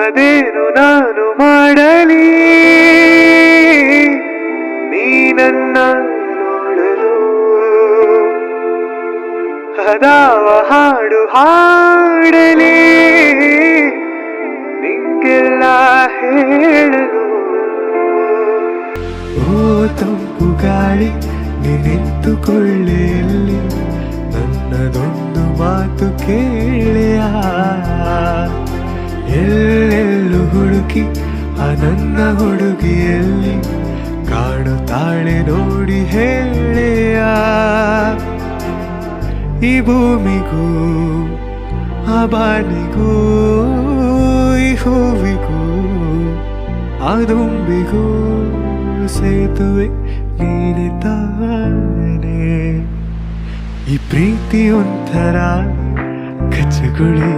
ಅದೇನು ನಾನು ಮಾಡಲಿ? ನೀನನ್ನ ನೋಡಲು ಹದಾವ ಹಾಡು ಹಾಡಲಿ? ನಿಂಗೆಲ್ಲ ಹೇಳಲು? ಓ ತಂಪು ಗಾಳಿ ನಿಂತುಕೊಳ್ಳೆಯಲ್ಲಿ ನನ್ನದೊಂದು ಮಾತು ಕೇಳೆಯ ಹುಡುಕಿ, ಆ ನನ್ನ ಹುಡುಗಿಯಲ್ಲಿ ಕಾಣುತ್ತಾಳೆ ನೋಡಿ ಹೇಳೆಯ? ಈ ಭೂಮಿಗೂ, ಆ ಬಾನಿಗೂ, ಈ ಹೂವಿಗೂ, ಆ ದುಂಬಿಗೂ ಸೇತುವೆ ನೀನೆ ತಾನೆ. ಈ ಪ್ರೀತಿ ಒಂಥರ ಕಚ್ಚಗುಳಿ